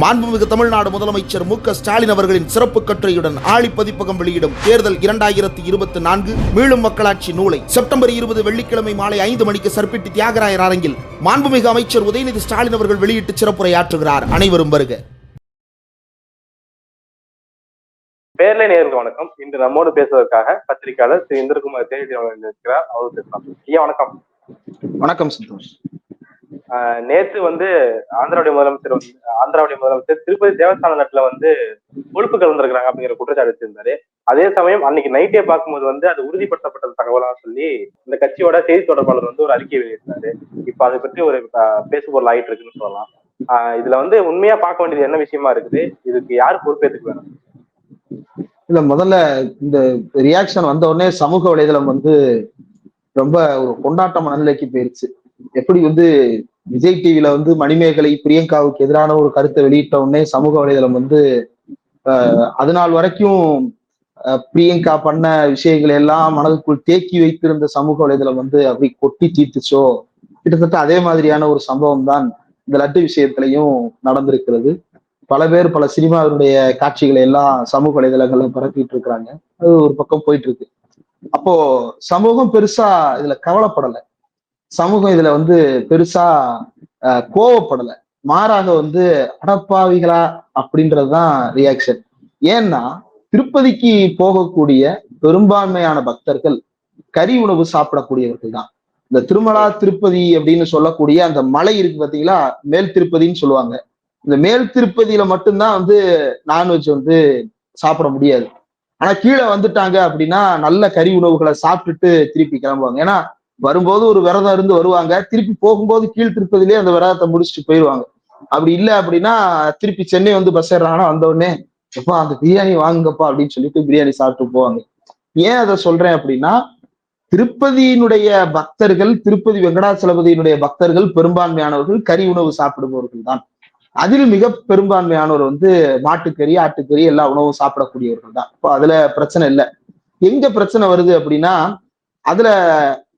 மாண்புமிகு தமிழ்நாடு முதலமைச்சர் மு க ஸ்டாலின் அவர்களின் சிறப்பு கட்டுரையுடன் ஆழி பதிப்பகம் வெளியிடும் தேர்தல் இரண்டாயிரத்தி இருபத்தி நான்கு மீளும் மக்களாட்சி நூலை செப்டம்பர் இருபது வெள்ளிக்கிழமை மாலை ஐந்து மணிக்கு சர்பிட்டி தியாகராயர் அரங்கில் மாண்புமிகு அமைச்சர் உதயநிதி ஸ்டாலின் அவர்கள் வெளியிட்டு சிறப்புரையாற்றுகிறார். அனைவரும் வருக. பேர்ல நேருக்கு வணக்கம். இன்று நம்மோடு பேசுவதற்காக பத்திரிகையாளர் திரு இந்திரகுமார் தேடி அவர்கள் இருக்கிறார் அவர் பேசலாம் ஐயா வணக்கம். வணக்கம் சந்தோஷ். நேத்து வந்து ஆந்திராவுடைய முதலமைச்சர் வந்து ஆந்திராவுடைய முதலமைச்சர் திருப்பதி தேவஸ்தான நாட்டுல வந்து கொழுப்பு கலந்துருக்கிறாங்க அப்படிங்கிற குற்றச்சாட்டு வச்சிருந்தாரு. அதே சமயம் அன்னைக்கு நைட்டே பார்க்கும்போது வந்து அது உறுதிப்படுத்தப்பட்ட தகவலா சொல்லி இந்த கட்சியோட செய்தி தொடர்பாளர் வந்து ஒரு அறிக்கை வெளியிட்டாரு இப்ப அதை பற்றி ஒரு பேசுபொருள் ஆயிட்டு இருக்குன்னு சொல்லலாம். ஆஹ் இதுல வந்து உண்மையா பார்க்க வேண்டியது என்ன விஷயமா இருக்குது? இதுக்கு யார் பொறுப்பேற்றுக்கு வேணும் இல்ல முதல்ல இந்த ரியாக்ஷன் வந்த உடனே சமூக வலைதளம் வந்து ரொம்ப ஒரு கொண்டாட்டமான நிலைக்கு போயிருச்சு. எப்படி வந்து விஜய் டிவில வந்து மணிமேகலை பிரியங்காவுக்கு எதிரான ஒரு கருத்தை வெளியிட்ட உடனே சமூக வலைதளம் வந்து ஆஹ் அது நாள் வரைக்கும் பிரியங்கா பண்ண விஷயங்களை எல்லாம் மனதுக்குள் தேக்கி வைத்திருந்த சமூக வலைதளம் வந்து அப்படி கொட்டி தீர்த்துச்சோ கிட்டத்தட்ட அதே மாதிரியான ஒரு சம்பவம் தான் இந்த லட்டு விஷயத்திலையும் நடந்திருக்கிறது. பல பேர் பல சினிமாவினுடைய காட்சிகளை எல்லாம் சமூக வலைதளங்கள்ல பரப்பிட்டு இருக்கிறாங்க. அது ஒரு பக்கம் போயிட்டு இருக்கு. அப்போ சமூகம் பெருசா இதுல கவலைப்படல. சமூகம் இதுல வந்து பெருசா அஹ், மாறாக வந்து அடப்பாவிகளா அப்படின்றதுதான் ரியாக்ஷன் ஏன்னா திருப்பதிக்கு போகக்கூடிய பெரும்பான்மையான பக்தர்கள் கறி உணவு சாப்பிடக்கூடியவர்கள் தான் இந்த திருமலா திருப்பதி அப்படின்னு சொல்லக்கூடிய அந்த மலை இருக்கு பாத்தீங்களா? மேல் திருப்பதின்னு சொல்லுவாங்க. இந்த மேல் திருப்பதியில மட்டும்தான் வந்து நான்வெஜ் வந்து சாப்பிட முடியாது. ஆனா கீழே வந்துட்டாங்க அப்படின்னா நல்ல கறி உணவுகளை சாப்பிட்டுட்டு திருப்பி கிளம்புவாங்க. ஏன்னா வரும்போது ஒரு விரதம் இருந்து வருவாங்க. திருப்பி போகும்போது கீழ் திருப்பதிலேயே அந்த விரதத்தை முடிச்சுட்டு போயிடுவாங்க அப்படி இல்லை அப்படின்னா திருப்பி சென்னை வந்து பஸ் ஏறாங்கன்னா வந்த உடனே எப்பா அந்த பிரியாணி வாங்குங்கப்பா அப்படின்னு சொல்லிட்டு பிரியாணி சாப்பிட்டு போவாங்க. ஏன் அதை சொல்றேன் அப்படின்னா திருப்பதியினுடைய பக்தர்கள் திருப்பதி வெங்கடாச்சலபதியினுடைய பக்தர்கள் பெரும்பான்மையானவர்கள் கறி உணவு சாப்பிடுபவர்கள் தான். அதில் மிக பெரும்பான்மையானவர் வந்து மாட்டுக்கறி ஆட்டுக்கறி எல்லா உணவும் சாப்பிடக்கூடியவர்கள் தான். இப்போ அதுல பிரச்சனை இல்லை. எங்க பிரச்சனை வருது அப்படின்னா அதுல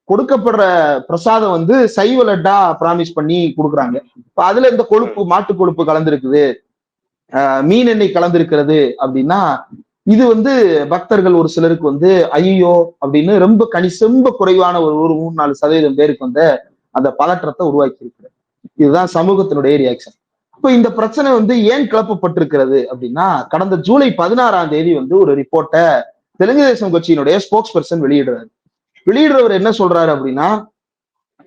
கொடுக்கப்படுற பிரசாதம் வந்து சைவ லட்டா ப்ராமிஸ் பண்ணி கொடுக்குறாங்க. இப்ப அதுல இந்த கொழுப்பு மாட்டு கொழுப்பு கலந்திருக்குது. மீன் எண்ணெய் கலந்திருக்கிறது அப்படின்னா இது வந்து பக்தர்கள் ஒரு சிலருக்கு வந்து ஐயோ அப்படின்னு ரொம்ப கனி ரொம்ப குறைவான ஒரு ஒரு மூணு நாலு சதவீதம் பேருக்கு வந்து அந்த பதற்றத்தை உருவாக்கி இருக்கிறது இதுதான் சமூகத்தினுடைய ரியாக்ஷன் இப்ப இந்த பிரச்சனை வந்து ஏன் கிளப்பப்பட்டிருக்கிறது அப்படின்னா கடந்த ஜூலை பதினாறாம் தேதி வந்து ஒரு ரிப்போர்ட்டை தெலுங்கு தேசம் கட்சியினுடைய ஸ்போக்ஸ் பர்சன் வெளியிடுறாரு. வெளியிடுறவர் என்ன சொல்றாரு அப்படின்னா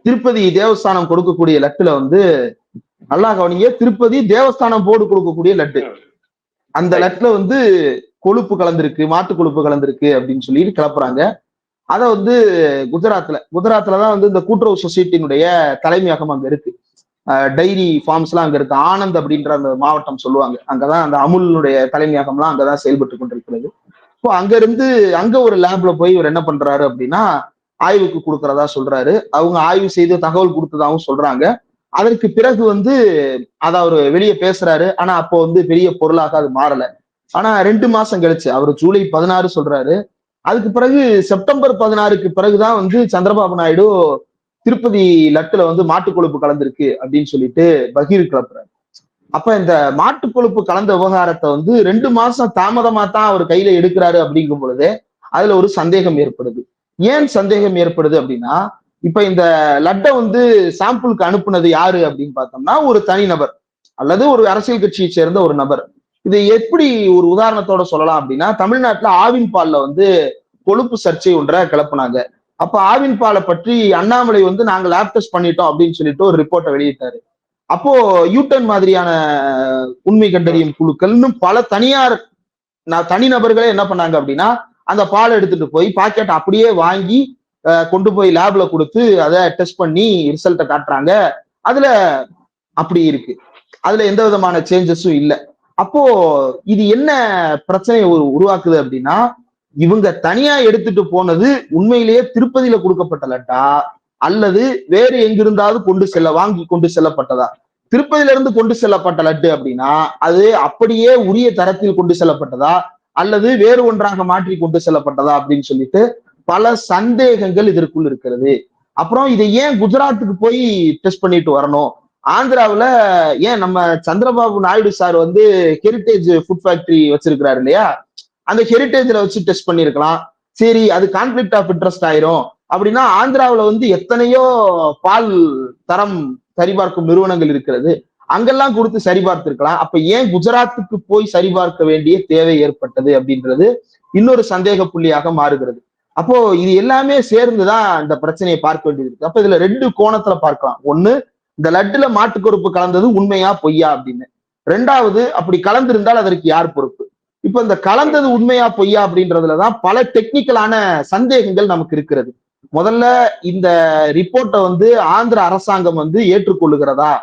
திருப்பதி தேவஸ்தானம் கொடுக்கக்கூடிய லட்டுல வந்து நல்லா கவனிங்க திருப்பதி தேவஸ்தானம் போர்டு கொடுக்கக்கூடிய லட்டு. அந்த லட்டுல வந்து கொழுப்பு கலந்திருக்கு மாட்டு கொழுப்பு கலந்திருக்கு அப்படின்னு சொல்லிட்டு கிளப்புறாங்க. அதை வந்து குஜராத்ல குஜராத்ல தான் வந்து இந்த கூட்டுறவு சொசைட்டினுடைய தலைமையகம் அங்க இருக்கு. டைரி ஃபார்ம்ஸ் எல்லாம் அங்க இருக்கு. ஆனந்த் அப்படின்ற அந்த மாவட்டம் சொல்லுவாங்க. அங்கதான் அந்த அமுலினுடைய தலைமையகம்லாம் அங்கதான் செயல்பட்டு கொண்டிருக்கிறது. இப்போ அங்க இருந்து அங்க ஒரு லேப்ல போய் இவர் என்ன பண்றாரு அப்படின்னா ஆய்வுக்கு கொடுக்கறதா சொல்றாரு. அவங்க ஆய்வு செய்து தகவல் கொடுத்ததாகவும் சொல்றாங்க. அதற்கு பிறகு வந்து அதை அவர் வெளியே பேசுறாரு. ஆனா அப்போ வந்து பெரிய பொருளாக அது மாறல. ஆனா ரெண்டு மாசம் கழிச்சு அவர் ஜூலை பதினாறு சொல்றாரு. அதுக்கு பிறகு செப்டம்பர் பதினாறுக்கு பிறகுதான் வந்து சந்திரபாபு நாயுடு திருப்பதி லட்டுல வந்து மாட்டு கொழுப்பு கலந்திருக்கு அப்படின்னு சொல்லிட்டு பகீர் கிளப்புறாரு அப்ப இந்த மாட்டு கொழுப்பு கலந்த விவகாரத்தை வந்து ரெண்டு மாசம் தாமதமா தான் அவர் கையில எடுக்கிறாரு அப்படிங்கும் பொழுது அதுல ஒரு சந்தேகம் ஏற்படுது. ஏன் சந்தேகம் ஏற்படுது அப்படின்னா இப்ப இந்த லட்டை வந்து சாம்பிளுக்கு அனுப்புனது யாரு அப்படின்னு பார்த்தோம்னா ஒரு தனிநபர் அல்லது ஒரு அரசியல் கட்சியை சேர்ந்த ஒரு நபர். இது எப்படி ஒரு உதாரணத்தோட சொல்லலாம் அப்படின்னா தமிழ்நாட்டுல ஆவின் பால்ல வந்து கொழுப்பு சர்ச்சை ஒன்றை கிளப்புனாங்க. அப்ப ஆவின் பாலை பற்றி அண்ணாமலை வந்து நாங்க லேப் டெஸ்ட் பண்ணிட்டோம் அப்படின்னு சொல்லிட்டு ஒரு ரிப்போர்ட்டை வெளியிட்டாரு. அப்போ யூட்டன் மாதிரியான உண்மை கண்டறியும் குழுக்கள் இன்னும் பல தனியார் தனி தனிநபர்களே என்ன பண்ணாங்க அப்படின்னா அந்த பால் எடுத்துட்டு போய் பாக்கெட் அப்படியே வாங்கி அஹ், கொண்டு போய் லேப்ல கொடுத்து அதை டெஸ்ட் பண்ணி ரிசல்ட்டை காட்டுறாங்க. அதுல அப்படி இருக்கு. அதுல எந்த விதமான சேஞ்சஸும் இல்லை. அப்போ இது என்ன பிரச்சனையை உருவாக்குது அப்படின்னா இவங்க தனியா எடுத்துட்டு போனது உண்மையிலேயே திருப்பதியில கொடுக்கப்பட்ட லட்டா அல்லது வேறு எங்கிருந்தாவது கொண்டு செல்ல வாங்கி கொண்டு செல்லப்பட்டதா? திருப்பதியில இருந்து கொண்டு செல்லப்பட்ட லட்டு அப்படின்னா அது அப்படியே உரிய தரத்தில் கொண்டு செல்லப்பட்டதா? அல்லது வேறு ஒன்றாக மாற்றி கொண்டு செல்லப்பட்டதா அப்படின்னு சொல்லிட்டு பல சந்தேகங்கள் இதற்குள் இருக்கிறது. அப்புறம் இதை ஏன் குஜராத்துக்கு போய் டெஸ்ட் பண்ணிட்டு வரணும்? ஆந்திராவில் ஏன் நம்ம சந்திரபாபு நாயுடு சார் வந்து ஹெரிட்டேஜ் ஃபுட் ஃபேக்டரி வச்சிருக்கிறாரு இல்லையா? அந்த ஹெரிட்டேஜில் வச்சு டெஸ்ட் பண்ணியிருக்கலாம் சரி அது கான்ஃபிளிக் ஆஃப் இன்ட்ரெஸ்ட் ஆயிரும். அப்படின்னா ஆந்திராவுல வந்து எத்தனையோ பால் தரம் சரிபார்க்கும் நிறுவனங்கள் இருக்கிறது. அங்கெல்லாம் கொடுத்து சரிபார்த்திருக்கலாம். அப்ப ஏன் குஜராத்துக்கு போய் சரிபார்க்க வேண்டிய தேவை ஏற்பட்டது அப்படின்றது இன்னொரு சந்தேக புள்ளியாக மாறுகிறது. அப்போ இது எல்லாமே சேர்ந்துதான் இந்த பிரச்சனையை பார்க்க வேண்டியது இருக்கு. அப்ப இதுல ரெண்டு கோணத்துல பார்க்கலாம். ஒண்ணு இந்த லட்டுல மாட்டுக்கொழுப்பு கலந்தது உண்மையா பொய்யா அப்படின்னு. ரெண்டாவது அப்படி கலந்திருந்தால் அதற்கு யார் பொறுப்பு? இப்ப இந்த கலந்தது உண்மையா பொய்யா அப்படின்றதுலதான் பல டெக்னிக்கலான சந்தேகங்கள் நமக்கு இருக்கிறது. முதல்ல இந்த ரிப்போர்ட்டை வந்து ஆந்திர அரசாங்கம் வந்து ஏற்றுக்கொள்ளுகிறதா?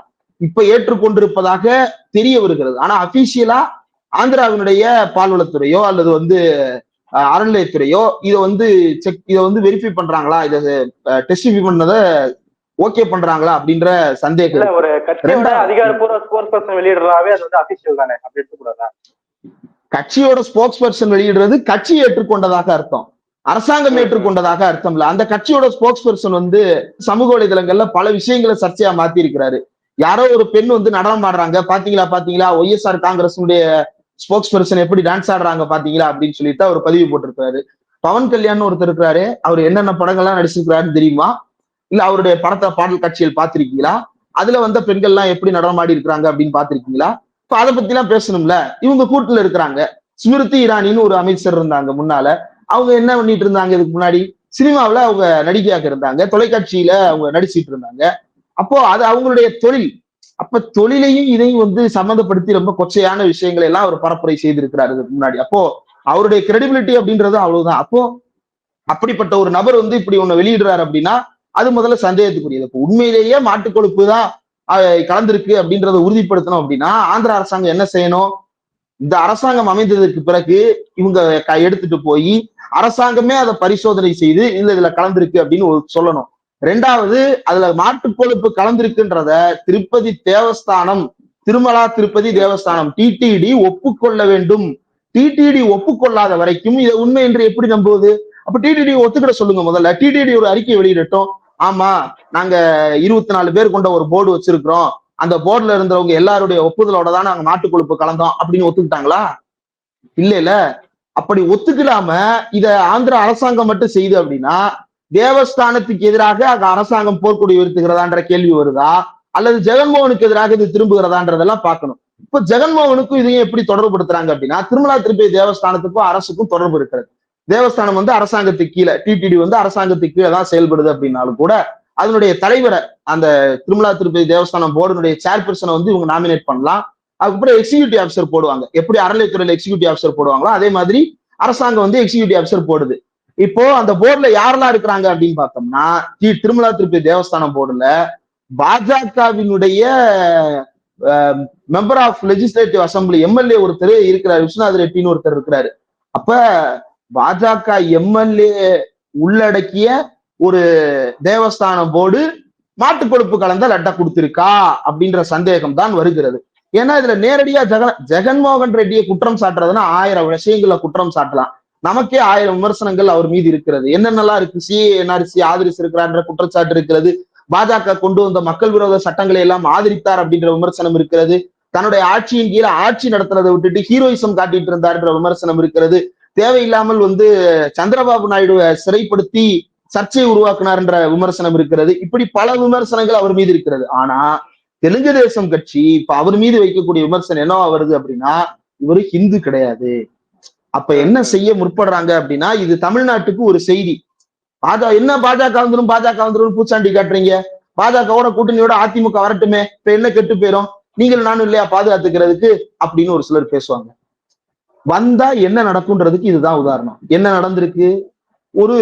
இப்ப ஏற்றுக்கொண்டிருப்பதாக தெரிய வருகிறது. ஆனா அபிஷியலா ஆந்திராவினுடைய பால்வளத்துறையோ அல்லது வந்து அறநிலையத்துறையோ இதை வந்து செக் இதை வந்து வெரிஃபை பண்றாங்களா? இதை டெஸ்டிஃபை பண்ணதை ஓகே பண்றாங்களா? அப்படின்ற சந்தேகம். ஒரு அதிகாரப்பூர்வ ஸ்போர்ட்ஸ் பர்சன் வெளியிடுறாவே அது வந்து அபிஷியல் தானே அப்படி எடுத்துக்கூடாதா? கட்சியோட ஸ்போக்ஸ் பர்சன் வெளியிடுறது கட்சி ஏற்றுக்கொண்டதாக அர்த்தம். அரசாங்கம் ஏற்றுக்கொண்டதாக அர்த்தம் இல்ல. அந்த கட்சியோட ஸ்போக்ஸ் பர்சன் வந்து சமூக வலைதளங்கள்ல பல விஷயங்களை சர்ச்சையா மாத்தி இருக்கிறாரு யாரோ ஒரு பெண் வந்து நடனம் ஆடுறாங்க. பாத்தீங்களா பாத்தீங்களா? ஒய்எஸ்ஆர் காங்கிரஸுடைய ஸ்போக்ஸ் பர்சன் எப்படி டான்ஸ் ஆடுறாங்க பாத்தீங்களா? அப்படின்னு சொல்லிட்டு அவர் பதிவு போட்டிருக்காரு பவன் கல்யாண் ஒருத்தர் இருக்கிறாரு. அவர் என்னென்ன படங்கள்லாம் நடிச்சிருக்கிறாருன்னு தெரியுமா? இல்ல அவருடைய படத்தை பாடல் காட்சிகள் பாத்திருக்கீங்களா? அதுல வந்த பெண்கள்லாம் எப்படி நடனம் ஆடி இருக்கிறாங்க அப்படின்னு பார்த்திருக்கீங்களா இப்ப அதை பத்தி எல்லாம் பேசணும்ல. இவங்க கூட்டுல இருக்கிறாங்க. ஸ்மிருதி இரானின்னு ஒரு அமைச்சர் இருந்தாங்க முன்னால. அவங்க என்ன பண்ணிட்டு இருந்தாங்க இதுக்கு முன்னாடி? சினிமாவுல அவங்க நடிகையாக இருந்தாங்க. தொலைக்காட்சியில அவங்க நடிச்சிட்டு இருந்தாங்க. அப்போ அது அவங்களுடைய தொழில். அப்ப தொழிலையும் இதையும் வந்து சம்மந்தப்படுத்தி ரொம்ப கொச்சையான விஷயங்களை எல்லாம் அவர் பரப்புரை செய்திருக்கிறாரு இதுக்கு முன்னாடி. அப்போ அவருடைய கிரெடிபிலிட்டி அப்படின்றது அவ்வளவுதான். அப்போ அப்படிப்பட்ட ஒரு நபர் வந்து இப்படி ஒண்ணு வெளியிடுறாரு அப்படின்னா அது முதல்ல சந்தேகத்துக்குரியது. இப்போ உண்மையிலேயே மாட்டுக் கொழுப்பு தான் கலந்திருக்கு அப்படின்றத உறுதிப்படுத்தணும் அப்படின்னா ஆந்திர அரசாங்கம் என்ன செய்யணும்? இந்த அரசாங்கம் அமைந்ததற்கு பிறகு இவங்க க- எடுத்துட்டு போய் அரசாங்கமே அதை பரிசோதனை செய்து இல்ல இதுல கலந்திருக்கு அப்படின்னு சொல்லணும். ரெண்டாவது அதுல மாட்டு கொழுப்பு கலந்திருக்குன்றத திருப்பதி தேவஸ்தானம் திருமலா திருப்பதி தேவஸ்தானம் டிடிடி ஒப்புக்கொள்ள வேண்டும். டிடிடி ஒப்புக்கொள்ளாத வரைக்கும் இதை உண்மை என்று எப்படி நம்புவது? அப்ப டிடிடி ஒத்துக்கிட சொல்லுங்க முதல்ல. டிடிடி ஒரு அறிக்கை வெளியிடட்டும். ஆமா நாங்க இருபத்தி நாலு பேர் கொண்ட ஒரு போர்டு வச்சிருக்கிறோம். அந்த போர்டுல இருந்தவங்க எல்லாருடைய ஒப்புதலோட தான் நாங்க நாட்டு கொழுப்பு கலந்தோம் அப்படின்னு ஒத்துக்கிட்டாங்களா? இல்ல இல்ல. அப்படி ஒத்துக்கலாம இத ஆந்திர அரசாங்கம் மட்டும் செய்யுது அப்படின்னா தேவஸ்தானத்துக்கு எதிராக அங்க அரசாங்கம் போர்க்குடி உயர்த்துகிறதான்ற கேள்வி வருதா? அல்லது ஜெகன்மோகனுக்கு எதிராக இது திரும்புகிறதான்றதெல்லாம் பார்க்கணும். இப்ப ஜெகன்மோகனுக்கும் இதையும் எப்படி தொடர்புபடுத்துறாங்க அப்படின்னா திருமலா திருப்பதி தேவஸ்தானத்துக்கும் அரசுக்கும் தொடர்பு இருக்கிறது. தேவஸ்தானம் வந்து அரசாங்கத்துக்கு கீழே டிடிடி வந்து அரசாங்கத்துக்கு கீழே தான் செயல்படுது அப்படின்னாலும் கூட அதனுடைய தலைவரை அந்த திருமலா திருப்பதி தேவஸ்தானம் போர்டுனுடைய சேர்பர்சனை வந்து இவங்க நாமினேட் பண்ணலாம். அதுக்கப்புறம் எக்ஸிக்யூட்டிவ் ஆஃபீஸர் போடுவாங்க. எப்படி அறநிலைத்துறையில எக்ஸிக்யூட்டிவ் ஆஃபீஸர் போடுவாங்களோ அதே மாதிரி அரசாங்கம் வந்து எக்ஸிக்யூட்டிவ் ஆஃபீஸர் போடுது. இப்போ அந்த போர்டுல யாரெல்லாம் இருக்கிறாங்க அப்படின்னு பார்த்தோம்னா தி- திருமலா திருப்பதி தேவஸ்தானம் போர்டுல பாஜகவினுடைய member of legislative assembly MLA ஒருத்தர் இருக்கிறார் விஸ்வநாத் ரெட்டின்னு ஒருத்தர் இருக்கிறாரு. அப்ப பாஜக எம்எல்ஏ உள்ளடக்கிய ஒரு தேவஸ்தான போர்டு மாட்டு கொழுப்பு கலந்த லட்டை கொடுத்திருக்கா அப்படின்ற சந்தேகம் தான் வருகிறது. ஏன்னா இதுல நேரடியா ஜெகன் ஜெகன்மோகன் ரெட்டியை குற்றம் சாட்டுறதுன்னா ஆயிரம் விஷயங்களை குற்றம் சாட்டலாம். நமக்கே ஆயிரம் விமர்சனங்கள் அவர் மீது இருக்கிறது. என்னென்னலாம் இருக்கு? சிஏ என்ஆர்சி ஆதரிச்சு இருக்கிறான்ற குற்றச்சாட்டு இருக்கிறது. பாஜக கொண்டு வந்த மக்கள் விரோத சட்டங்களை எல்லாம் ஆதரித்தார் அப்படின்ற விமர்சனம் இருக்கிறது. தன்னுடைய ஆட்சியின் கீழே ஆட்சி நடத்துறதை விட்டுட்டு ஹீரோயிசம் காட்டிட்டு இருந்தார்ன்ற விமர்சனம் இருக்கிறது. தேவையில்லாமல் வந்து சந்திரபாபு நாயுடுவை சிறைப்படுத்தி சர்ச்சையை உருவாக்குனார்ன்ற விமர்சனம் இருக்கிறது. இப்படி பல விமர்சனங்கள் அவர் மீது இருக்கிறது. ஆனா தெலுங்கு தேசம் கட்சி இப்ப அவர் மீது வைக்கக்கூடிய விமர்சனம் என்னவா வருது அப்படின்னா இவரு ஹிந்து கிடையாது. அப்ப என்ன செய்ய முற்படுறாங்க அப்படின்னா இது தமிழ்நாட்டுக்கு ஒரு செய்தி. பாஜக என்ன பாஜக வந்துடும் பாஜக வந்துடும் பூச்சாண்டி காட்டுறீங்க. பாஜகவோட கூட்டணியோட அதிமுக வரட்டுமே. இப்ப என்ன கெட்டு போயிரும்? நீங்கள் நானும் இல்லையா பாதுகாத்துக்கிறதுக்கு? அப்படின்னு ஒரு சிலர் பேசுவாங்க. வந்தா என்ன நடக்கும்ன்றதுக்கு இதுதான் உதாரணம். என்ன நடந்திருக்கு? ஒரு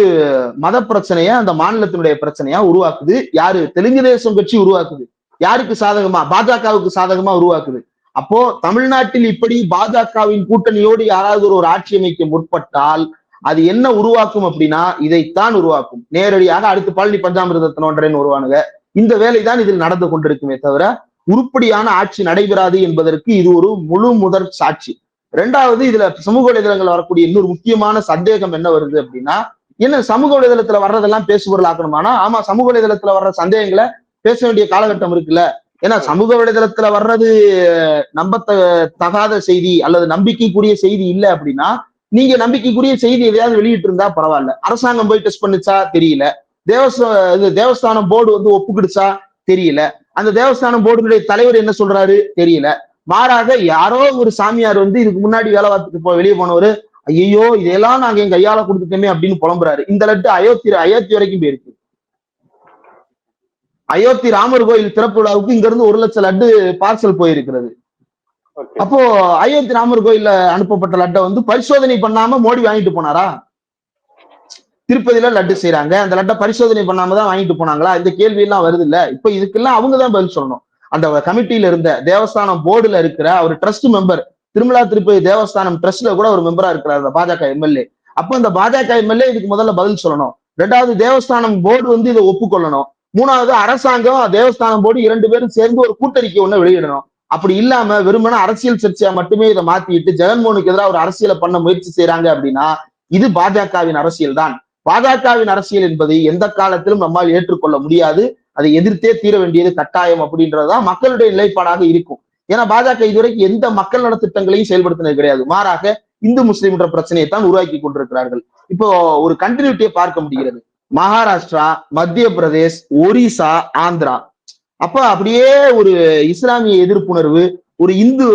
மத பிரச்சனைய அந்த மாநிலத்தினுடைய பிரச்சனையா உருவாக்குது. யாரு? தெலுங்கு தேசம் கட்சி உருவாக்குது. யாருக்கு சாதகமா? பாஜகவுக்கு சாதகமா உருவாக்குது. அப்போ தமிழ்நாட்டில் இப்படி பாஜகவின் கூட்டணியோடு யாராவது ஒரு ஆட்சி அமைக்க முற்பட்டால் அது என்ன உருவாக்கும் அப்படின்னா இதைத்தான் உருவாக்கும். நேரடியாக அடுத்து பழனி பஞ்சாமிரதத்தினொன்றேன்னு வருவானுங்க இந்த வேலைதான் இதில் நடந்து கொண்டிருக்குமே தவிர உருப்படியான ஆட்சி நடைபெறாது என்பதற்கு இது ஒரு முழு முதற் சாட்சி. ரெண்டாவது இதுல சமூக வலைதளங்கள் வரக்கூடிய இன்னொரு முக்கியமான சந்தேகம் என்ன வருது அப்படின்னா என்ன சமூக வலைதளத்துல வர்றதெல்லாம் பேசுபொருள் ஆக்கணுமானா ஆமா சமூக வலைதளத்துல வர்ற சந்தேகங்களை பேச வேண்டிய காலகட்டம் இருக்குல்ல. ஏன்னா சமூக வலைதளத்துல வர்றது நம்ப தகாத செய்தி அல்லது நம்பிக்கைக்குரிய செய்தி இல்ல அப்படின்னா நீங்க நம்பிக்கைக்குரிய செய்தி எதையாவது வெளியிட்டு இருந்தா பரவாயில்ல. அரசாங்கம் போய் டெஸ்ட் பண்ணுச்சா தெரியல. தேவஸ்த இது தேவஸ்தானம் போர்டு வந்து ஒப்புக்கிடுச்சா தெரியல. அந்த தேவஸ்தானம் போர்டுடைய தலைவர் என்ன சொல்றாரு தெரியல. மாறாக யாரோ ஒரு சாமியார் வந்து இதுக்கு முன்னாடி வேலை பார்த்துட்டு போ வெளியே போனவர் ஐயோ இதெல்லாம் நாங்க என் கையால கொடுத்துட்டோமே அப்படின்னு புலம்புறாரு. இந்த லட்டு அயோத்தி அயோத்தி வரைக்கும் போயிருக்கு. அயோத்தி ராமர் கோயில் திறப்பு விழாவுக்கு இங்க இருந்து ஒரு லட்சம் லட்டு பார்சல் போயிருக்கிறது. அப்போ அயோத்தி ராமர் கோயில்ல அனுப்பப்பட்ட லட்டை வந்து பரிசோதனை பண்ணாம மோடி வாங்கிட்டு போனாரா? திருப்பதியில லட்டு செய்றாங்க. அந்த லட்டை பரிசோதனை பண்ணாம தான் வாங்கிட்டு போனாங்களா? இந்த கேள்வி எல்லாம் வருது இல்ல இப்ப இதுக்கெல்லாம் அவங்க தான் பதில் சொல்லணும். அந்த கமிட்டியில இருந்த தேவஸ்தானம் போர்டுல இருக்கிற அவர் ட்ரஸ்ட் மெம்பர் திருமலா திருப்பதி தேவஸ்தானம் ட்ரஸ்ட்ல கூட ஒரு மெம்பரா இருக்கிறார் அந்த பாஜக எம்எல்ஏ அப்ப இந்த பாஜக எம்எல்ஏ இதுக்கு முதல்ல பதில் சொல்லணும். ரெண்டாவது தேவஸ்தானம் போர்டு வந்து இதை ஒப்புக்கொள்ளணும். மூணாவது அரசாங்கம் தேவஸ்தானம் போர்டு இரண்டு பேரும் சேர்ந்து ஒரு கூட்டறிக்கை ஒண்ணு வெளியிடணும். அப்படி இல்லாம வெறுமன அரசியல் சர்ச்சையா மட்டுமே இதை மாத்திட்டு ஜெகன்மோகனுக்கு எதிராக ஒரு அரசியலை பண்ண முயற்சி செய்யறாங்க அப்படின்னா இது பாஜகவின் அரசியல் தான். பாஜகவின் அரசியல் என்பதை எந்த காலத்திலும் நம்மால் ஏற்றுக்கொள்ள முடியாது. அதை எதிர்த்தே தீர வேண்டியது கட்டாயம் அப்படின்றதுதான் மக்களுடைய நிலைப்பாடாக இருக்கும். ஏன்னா பாஜக இதுவரைக்கும் எந்த மக்கள் நலத்திட்டங்களையும் செயல்படுத்தினது கிடையாது. மாறாக இந்து முஸ்லிம் என்ற பிரச்சனையை தான் உருவாக்கி கொண்டிருக்கிறார்கள். இப்போ ஒரு கண்டினியூட்டியை பார்க்க முடிகிறது. மகாராஷ்டிரா மத்திய பிரதேஷ் ஒரிசா ஆந்திரா. அப்ப அப்படியே ஒரு இஸ்லாமிய எதிர்ப்புணர்வு ஒரு இந்து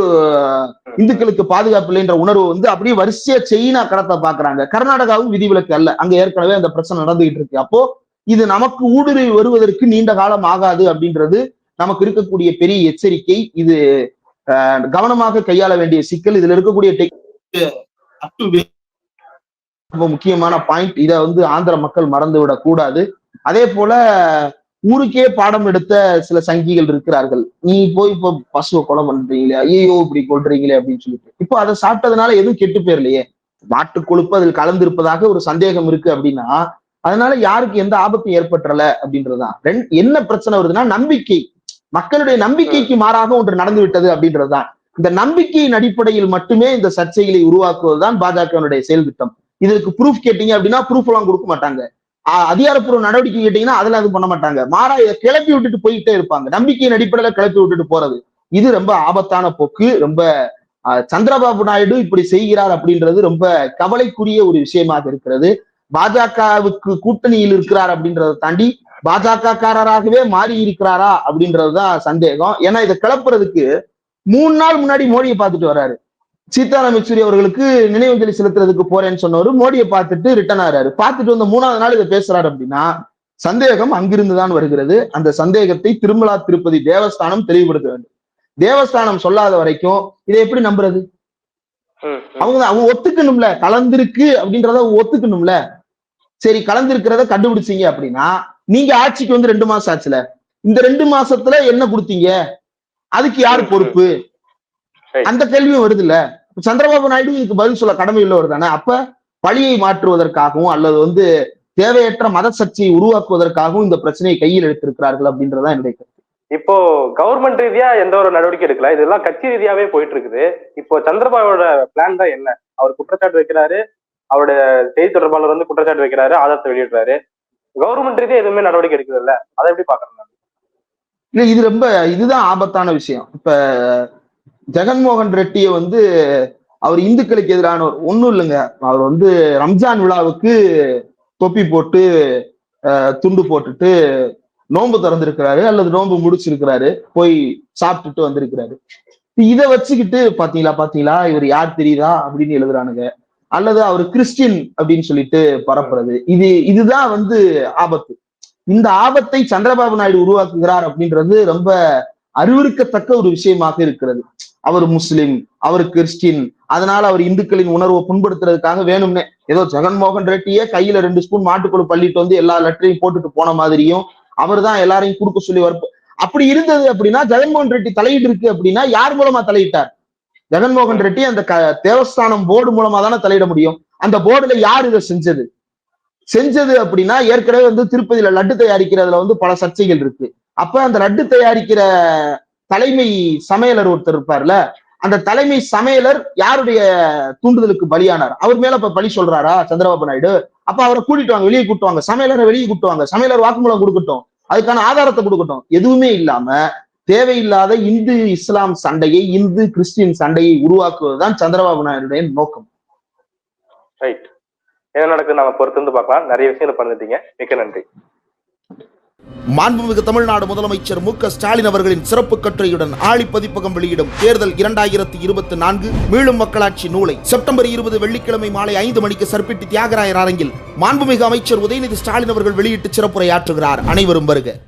இந்துக்களுக்கு பாதுகாப்பு இல்லைன்ற உணர்வு வந்து அப்படியே வரிசையா செயினா கடத்த பாக்குறாங்க கர்நாடகாவும் விதிவிலக்கு அல்ல. அங்க ஏற்கனவே அந்த பிரச்சனை நடந்துகிட்டு இருக்கு. அப்போ இது நமக்கு ஊடுருவி வருவதற்கு நீண்ட காலம் ஆகாது அப்படின்றது நமக்கு இருக்கக்கூடிய பெரிய எச்சரிக்கை இது கவனமாக கையாள வேண்டிய சிக்கல். இதுல இருக்கக்கூடிய ரொம்ப முக்கியமான பாயிண்ட் இதை வந்து ஆந்திர மக்கள் மறந்து விடக் கூடாது. அதே போல ஊருக்கே பாடம் எடுத்த சில சங்கிகள் இருக்கிறார்கள். நீ போய் இப்போ பசுவை கொலை பண்றீங்களே ஐயோ இப்படி கொல்றீங்களே அப்படின்னு சொல்லிட்டு. இப்போ அதை சாப்பிட்டதுனால எதுவும் கெட்டு போயிரலையே. மாட்டு கொழுப்பு அதில் கலந்திருப்பதாக ஒரு சந்தேகம் இருக்கு அப்படின்னா அதனால யாருக்கு எந்த ஆபத்தும் ஏற்பட்டுறல அப்படின்றதுதான். ரெண்- என்ன பிரச்சனை வருதுன்னா நம்பிக்கை. மக்களுடைய நம்பிக்கைக்கு மாறாக ஒன்று நடந்து விட்டது அப்படின்றதுதான். இந்த நம்பிக்கையின் அடிப்படையில் மட்டுமே இந்த சர்ச்சைகளை உருவாக்குவதுதான் பாஜகவினுடைய செயல் திட்டம் இதற்கு ப்ரூஃப் கேட்டீங்க அப்படின்னா ப்ரூஃப் எல்லாம் கொடுக்க மாட்டாங்க. ஆஹ் அதிகாரப்பூர்வ நடவடிக்கை கேட்டீங்கன்னா அதெல்லாம் எதுவும் பண்ண மாட்டாங்க. மாறா இதை கிளப்பி விட்டுட்டு போயிட்டே இருப்பாங்க. நம்பிக்கையின் அடிப்படையில கிளப்பி விட்டுட்டு போறது. இது ரொம்ப ஆபத்தான போக்கு. ரொம்ப ஆஹ் சந்திரபாபு நாயுடு இப்படி செய்கிறார் அப்படின்றது ரொம்ப கவலைக்குரிய ஒரு விஷயமாக இருக்கிறது. பாஜகவுக்கு கூட்டணியில் இருக்கிறார் அப்படின்றத தாண்டி பாஜக காரராகவே மாறி இருக்கிறாரா அப்படின்றதுதான் சந்தேகம். ஏன்னா இதை கிளப்புறதுக்கு மூணு நாள் முன்னாடி மோடியை பார்த்துட்டு வர்றாரு. சீதாராம் யெச்சூரி அவர்களுக்கு நினைவஞ்சலி செலுத்துறதுக்கு போறேன்னு சொன்னவர் மோடியை பார்த்துட்டு ரிட்டர்ன் ஆறாரு பார்த்துட்டு வந்த மூணாவது நாள் இதை பேசுறாரு அப்படின்னா சந்தேகம் அங்கிருந்து தான் வருகிறது. அந்த சந்தேகத்தை திருமலா திருப்பதி தேவஸ்தானம் தெளிவுபடுத்த வேண்டும். தேவஸ்தானம் சொல்லாத வரைக்கும் இதை எப்படி நம்புறது. அவங்க அவங்க ஒத்துக்கணும்ல. கலந்திருக்கு அப்படின்றத ஒத்துக்கணும்ல. சரி கலந்திருக்கிறத கண்டுபிடிச்சீங்க அப்படின்னா நீங்க ஆட்சிக்கு வந்து ரெண்டு மாசம் ஆச்சுல. இந்த ரெண்டு மாசத்துல என்ன கொடுத்தீங்க? அதுக்கு யார் பொறுப்பு. அந்த கேள்வியும் வருது இல்ல சந்திரபாபு நாயுடு இதுக்கு பதில் சொல்ல கடமை உள்ளவர் தானே. அப்ப பழியை மாற்றுவதற்காகவும் அல்லது வந்து தேவையற்ற மத சர்ச்சையை உருவாக்குவதற்காகவும் இந்த பிரச்சனையை கையில் எடுத்திருக்கிறார்கள் அப்படின்றதான் என்னுடைய கருத்து. இப்போ கவர்மெண்ட் ரீதியா எந்த ஒரு நடவடிக்கை எடுக்கல. இதெல்லாம் கட்சி ரீதியாவே போயிட்டு இருக்குது இப்போ சந்திரபாபுவோட பிளான் தான் என்ன? அவர் குற்றச்சாட்டு வைக்கிறாரு. அவருடைய செய்தி தொடர்பாளர் வந்து குற்றச்சாட்டு வைக்கிறாரு. ஆதாரத்தை வெளியிடுறாரு. கவர்மெண்ட் ரீதியா எதுவுமே நடவடிக்கை எடுக்கிறது இல்ல அதை எப்படி பாக்குறாங்க இல்ல இது ரொம்ப இதுதான் ஆபத்தான விஷயம். இப்ப ஜெகன்மோகன் ரெட்டியை வந்து அவர் இந்துக்களுக்கு எதிரானவர் ஒண்ணும் இல்லைங்க. அவர் வந்து ரம்ஜான் விழாவுக்கு தொப்பி போட்டு துண்டு போட்டுட்டு நோன்பு திறந்திருக்கிறாரு அல்லது நோன்பு முடிச்சிருக்கிறாரு போய் சாப்பிட்டுட்டு வந்திருக்கிறாரு. இதை வச்சுக்கிட்டு பாத்தீங்களா பாத்தீங்களா இவர் யார் தெரியுதா? அப்படின்னு எழுதுறானுங்க. அல்லது அவர் கிறிஸ்டின் அப்படின்னு சொல்லிட்டு பரப்புறது. இது இதுதான் வந்து ஆபத்து. இந்த ஆபத்தை சந்திரபாபு நாயுடு உருவாக்குகிறார் அப்படின்றது ரொம்ப அறிவிருக்கத்தக்க ஒரு விஷயமாக இருக்கிறது. அவர் முஸ்லிம் அவர் கிறிஸ்டின் அதனால அவர் இந்துக்களின் உணர்வை புண்படுத்துறதுக்காக வேணும்னே. ஏதோ ஜெகன்மோகன் ரெட்டியே கையில ரெண்டு ஸ்பூன் மாட்டுக்குழு பள்ளிட்டு வந்து எல்லா லெட்டரையும் போட்டுட்டு போன மாதிரியும் அவர் தான் எல்லாரையும் கொடுக்க சொல்லி வரப்பு அப்படி இருந்தது அப்படின்னா ஜெகன்மோகன் ரெட்டி தலையிட்டு இருக்கு அப்படின்னா யார் மூலமா தலையிட்டார்? ஜெகன்மோகன் ரெட்டி அந்த க- தேவஸ்தானம் போர்டு மூலமா தானே தலையிட முடியும். அந்த போர்டுல யார் இதை செஞ்சது? செஞ்சது அப்படின்னா ஏற்கனவே வந்து திருப்பதியில லட்டு தயாரிக்கிறதுல வந்து பல சர்ச்சைகள் இருக்கு. அப்ப அந்த லட்டு தயாரிக்கிற தலைமை சமையலர் ஒருத்தர் இருப்பார்ல அந்த தலைமை சமையலர் யாருடைய தூண்டுதலுக்கு பலியானார்? அவர் மேல இப்ப பழி சொல்றாரா சந்திரபாபு நாயுடு? அப்ப அவரை கூட்டிட்டு வாங்க வெளியே கூட்டுவாங்க சமையலரை வெளியே கூட்டுவாங்க சமையலர் வாக்குமூலம் கொடுக்கட்டும் அதுக்கான ஆதாரத்தை கொடுக்கட்டும் எதுவுமே இல்லாம தேவையில்லாத இந்து இஸ்லாம் சண்டையை இந்து கிறிஸ்டின் சண்டையை உருவாக்குவதுதான் சந்திரபாபு நாயுடைய நோக்கம். ரைட் என்ன நடக்குது நாம பொறுத்து வந்து பார்க்கலாம். நிறைய விஷயங்கள் பண்ணிட்டீங்க மிக்க நன்றி. மாண்புமிகு தமிழ்நாடு முதலமைச்சர் மு க ஸ்டாலின் அவர்களின் சிறப்பு கட்டுரையுடன் ஆழி பதிப்பகம் வெளியிடும் தேர்தல் இரண்டாயிரத்தி இருபத்தி நான்கு மீளும் மக்களாட்சி நூலை செப்டம்பர் இருபது வெள்ளிக்கிழமை மாலை ஐந்து மணிக்கு சர்பிட்டி தியாகராயர் அரங்கில் மாண்புமிகு அமைச்சர் உதயநிதி ஸ்டாலின் அவர்கள் வெளியிட்டு சிறப்புரையாற்றுகிறார். அனைவரும் வருக.